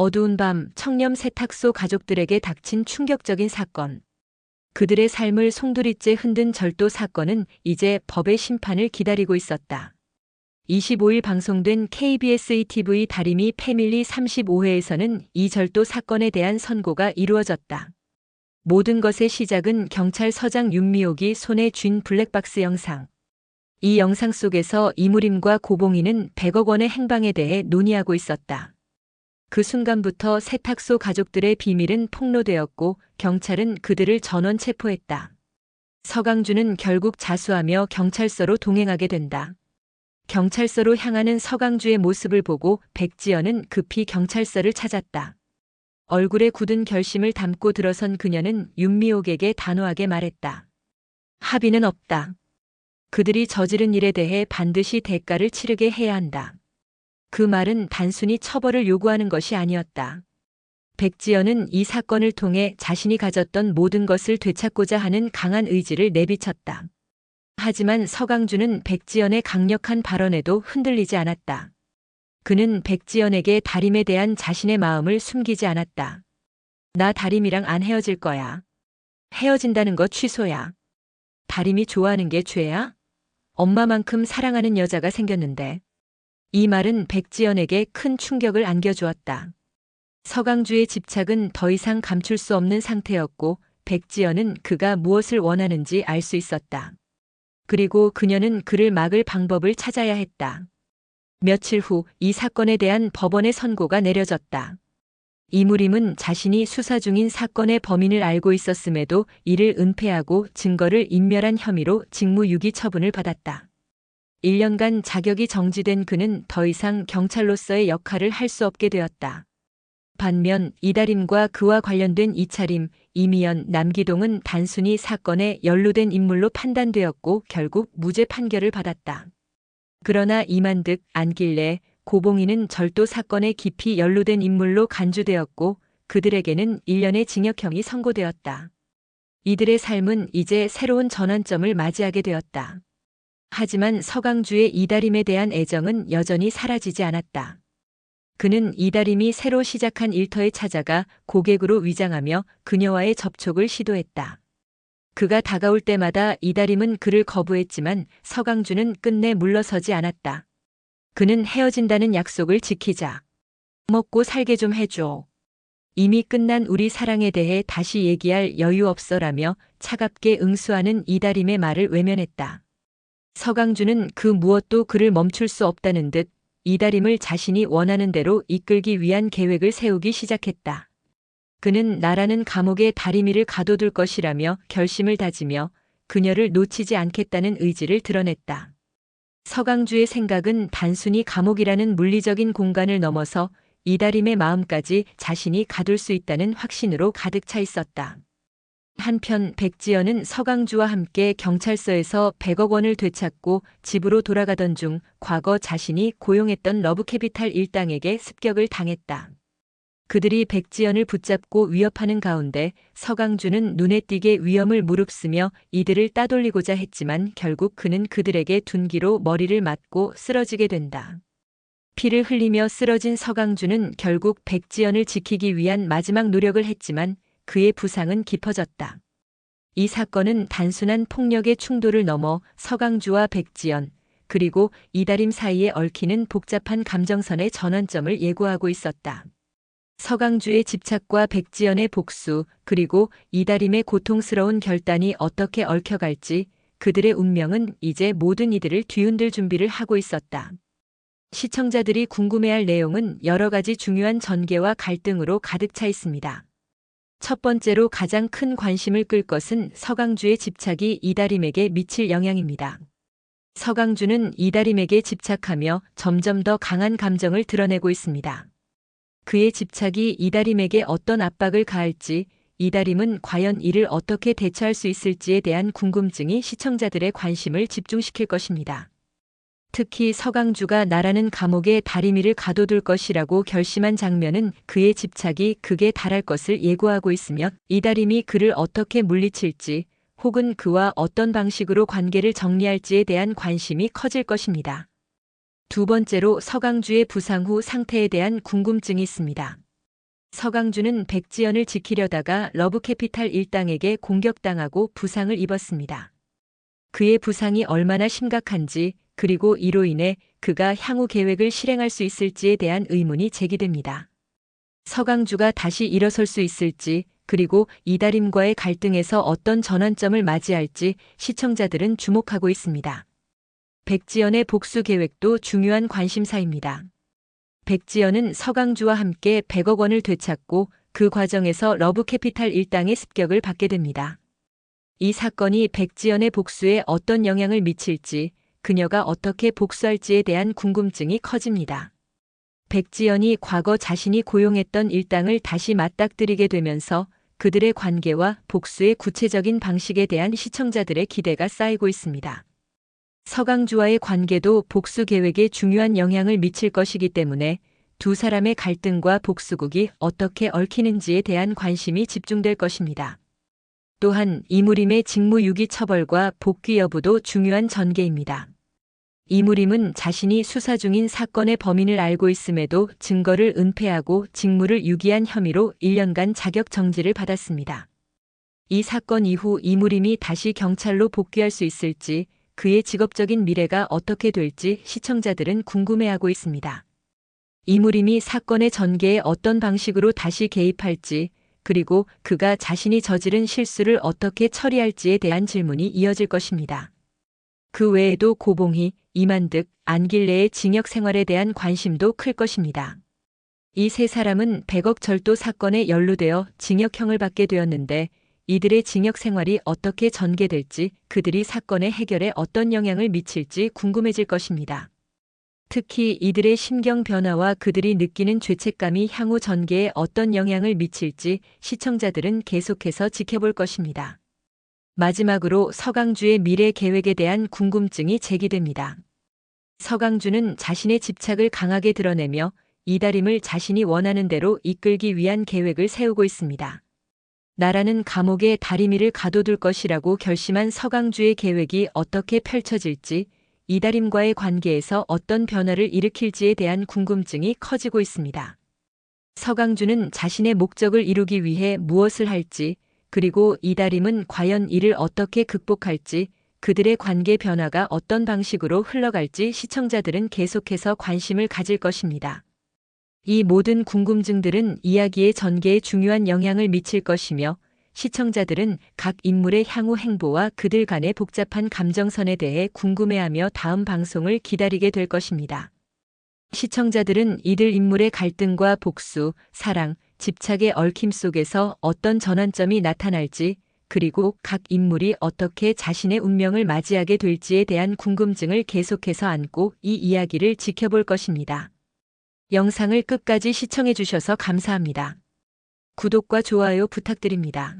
어두운 밤 청렴 세탁소 가족들에게 닥친 충격적인 사건. 그들의 삶을 송두리째 흔든 절도 사건은 이제 법의 심판을 기다리고 있었다. 25일 방송된 KBS ETV 다리미 패밀리 35회에서는 이 절도 사건에 대한 선고가 이루어졌다. 모든 것의 시작은 경찰서장 윤미옥이 손에 쥔 블랙박스 영상. 이 영상 속에서 이무림과 고봉이는 100억 원의 행방에 대해 논의하고 있었다. 그 순간부터 세탁소 가족들의 비밀은 폭로되었고 경찰은 그들을 전원 체포했다. 서강주는 결국 자수하며 경찰서로 동행하게 된다. 경찰서로 향하는 서강주의 모습을 보고 백지연은 급히 경찰서를 찾았다. 얼굴에 굳은 결심을 담고 들어선 그녀는 윤미옥에게 단호하게 말했다. 합의는 없다. 그들이 저지른 일에 대해 반드시 대가를 치르게 해야 한다. 그 말은 단순히 처벌을 요구하는 것이 아니었다. 백지연은 이 사건을 통해 자신이 가졌던 모든 것을 되찾고자 하는 강한 의지를 내비쳤다. 하지만 서강주는 백지연의 강력한 발언에도 흔들리지 않았다. 그는 백지연에게 다림에 대한 자신의 마음을 숨기지 않았다. 나 다림이랑 안 헤어질 거야. 헤어진다는 거 취소야. 다림이 좋아하는 게 죄야? 엄마만큼 사랑하는 여자가 생겼는데. 이 말은 백지연에게 큰 충격을 안겨주었다. 서강주의 집착은 더 이상 감출 수 없는 상태였고 백지연은 그가 무엇을 원하는지 알 수 있었다. 그리고 그녀는 그를 막을 방법을 찾아야 했다. 며칠 후 이 사건에 대한 법원의 선고가 내려졌다. 이무림은 자신이 수사 중인 사건의 범인을 알고 있었음에도 이를 은폐하고 증거를 인멸한 혐의로 직무유기 처분을 받았다. 1년간 자격이 정지된 그는 더 이상 경찰로서의 역할을 할 수 없게 되었다. 반면 이다림과 그와 관련된 이차림, 이미연, 남기동은 단순히 사건에 연루된 인물로 판단되었고 결국 무죄 판결을 받았다. 그러나 이만득, 안길래, 고봉이는 절도 사건에 깊이 연루된 인물로 간주되었고 그들에게는 1년의 징역형이 선고되었다. 이들의 삶은 이제 새로운 전환점을 맞이하게 되었다. 하지만 서강주의 이다림에 대한 애정은 여전히 사라지지 않았다. 그는 이다림이 새로 시작한 일터에 찾아가 고객으로 위장하며 그녀와의 접촉을 시도했다. 그가 다가올 때마다 이다림은 그를 거부했지만 서강주는 끝내 물러서지 않았다. 그는 헤어진다는 약속을 지키자. 먹고 살게 좀 해줘. 이미 끝난 우리 사랑에 대해 다시 얘기할 여유 없어라며 차갑게 응수하는 이다림의 말을 외면했다. 서강주는 그 무엇도 그를 멈출 수 없다는 듯 이다림을 자신이 원하는 대로 이끌기 위한 계획을 세우기 시작했다. 그는 나라는 감옥에 다리미를 가둬둘 것이라며 결심을 다지며 그녀를 놓치지 않겠다는 의지를 드러냈다. 서강주의 생각은 단순히 감옥이라는 물리적인 공간을 넘어서 이다림의 마음까지 자신이 가둘 수 있다는 확신으로 가득 차 있었다. 한편 백지연은 서강주와 함께 경찰서에서 100억 원을 되찾고 집으로 돌아가던 중 과거 자신이 고용했던 러브캐피탈 일당에게 습격을 당했다. 그들이 백지연을 붙잡고 위협하는 가운데 서강주는 눈에 띄게 위험을 무릅쓰며 이들을 따돌리고자 했지만 결국 그는 그들에게 둔기로 머리를 맞고 쓰러지게 된다. 피를 흘리며 쓰러진 서강주는 결국 백지연을 지키기 위한 마지막 노력을 했지만 그의 부상은 깊어졌다. 이 사건은 단순한 폭력의 충돌을 넘어 서강주와 백지연, 그리고 이다림 사이에 얽히는 복잡한 감정선의 전환점을 예고하고 있었다. 서강주의 집착과 백지연의 복수, 그리고 이다림의 고통스러운 결단이 어떻게 얽혀갈지 그들의 운명은 이제 모든 이들을 뒤흔들 준비를 하고 있었다. 시청자들이 궁금해할 내용은 여러 가지 중요한 전개와 갈등으로 가득 차 있습니다. 첫 번째로 가장 큰 관심을 끌 것은 서강주의 집착이 이다림에게 미칠 영향입니다. 서강주는 이다림에게 집착하며 점점 더 강한 감정을 드러내고 있습니다. 그의 집착이 이다림에게 어떤 압박을 가할지, 이다림은 과연 이를 어떻게 대처할 수 있을지에 대한 궁금증이 시청자들의 관심을 집중시킬 것입니다. 특히 서강주가 나라는 감옥에 다리미를 가둬둘 것이라고 결심한 장면은 그의 집착이 극에 달할 것을 예고하고 있으며 이다림이 그를 어떻게 물리칠지 혹은 그와 어떤 방식으로 관계를 정리할지에 대한 관심이 커질 것입니다. 두 번째로 서강주의 부상 후 상태에 대한 궁금증이 있습니다. 서강준은 백지연을 지키려다가 러브캐피탈 일당에게 공격당하고 부상을 입었습니다. 그의 부상이 얼마나 심각한지 그리고 이로 인해 그가 향후 계획을 실행할 수 있을지에 대한 의문이 제기됩니다. 서강주가 다시 일어설 수 있을지 그리고 이다림과의 갈등에서 어떤 전환점을 맞이할지 시청자들은 주목하고 있습니다. 백지연의 복수 계획도 중요한 관심사입니다. 백지연은 서강주와 함께 100억 원을 되찾고 그 과정에서 러브캐피탈 일당의 습격을 받게 됩니다. 이 사건이 백지연의 복수에 어떤 영향을 미칠지, 그녀가 어떻게 복수할지에 대한 궁금증이 커집니다. 백지연이 과거 자신이 고용했던 일당을 다시 맞닥뜨리게 되면서 그들의 관계와 복수의 구체적인 방식에 대한 시청자들의 기대가 쌓이고 있습니다. 서강주와의 관계도 복수 계획에 중요한 영향을 미칠 것이기 때문에 두 사람의 갈등과 복수국이 어떻게 얽히는지에 대한 관심이 집중될 것입니다. 또한 이무림의 직무유기 처벌과 복귀 여부도 중요한 전개입니다. 이무림은 자신이 수사 중인 사건의 범인을 알고 있음에도 증거를 은폐하고 직무를 유기한 혐의로 1년간 자격 정지를 받았습니다. 이 사건 이후 이무림이 다시 경찰로 복귀할 수 있을지 그의 직업적인 미래가 어떻게 될지 시청자들은 궁금해하고 있습니다. 이무림이 사건의 전개에 어떤 방식으로 다시 개입할지 그리고 그가 자신이 저지른 실수를 어떻게 처리할지에 대한 질문이 이어질 것입니다. 그 외에도 고봉희, 이만득, 안길래의 징역 생활에 대한 관심도 클 것입니다. 이 세 사람은 100억 절도 사건에 연루되어 징역형을 받게 되었는데 이들의 징역 생활이 어떻게 전개될지 그들이 사건의 해결에 어떤 영향을 미칠지 궁금해질 것입니다. 특히 이들의 심경 변화와 그들이 느끼는 죄책감이 향후 전개에 어떤 영향을 미칠지 시청자들은 계속해서 지켜볼 것입니다. 마지막으로 서강주의 미래 계획에 대한 궁금증이 제기됩니다. 서강주는 자신의 집착을 강하게 드러내며 이다림을 자신이 원하는 대로 이끌기 위한 계획을 세우고 있습니다. 나라는 감옥에 다리미를 가둬둘 것이라고 결심한 서강주의 계획이 어떻게 펼쳐질지 이다림과의 관계에서 어떤 변화를 일으킬지에 대한 궁금증이 커지고 있습니다. 서강주는 자신의 목적을 이루기 위해 무엇을 할지, 그리고 이다림은 과연 이를 어떻게 극복할지, 그들의 관계 변화가 어떤 방식으로 흘러갈지 시청자들은 계속해서 관심을 가질 것입니다. 이 모든 궁금증들은 이야기의 전개에 중요한 영향을 미칠 것이며 시청자들은 각 인물의 향후 행보와 그들 간의 복잡한 감정선에 대해 궁금해하며 다음 방송을 기다리게 될 것입니다. 시청자들은 이들 인물의 갈등과 복수, 사랑, 집착의 얽힘 속에서 어떤 전환점이 나타날지, 그리고 각 인물이 어떻게 자신의 운명을 맞이하게 될지에 대한 궁금증을 계속해서 안고 이 이야기를 지켜볼 것입니다. 영상을 끝까지 시청해 주셔서 감사합니다. 구독과 좋아요 부탁드립니다.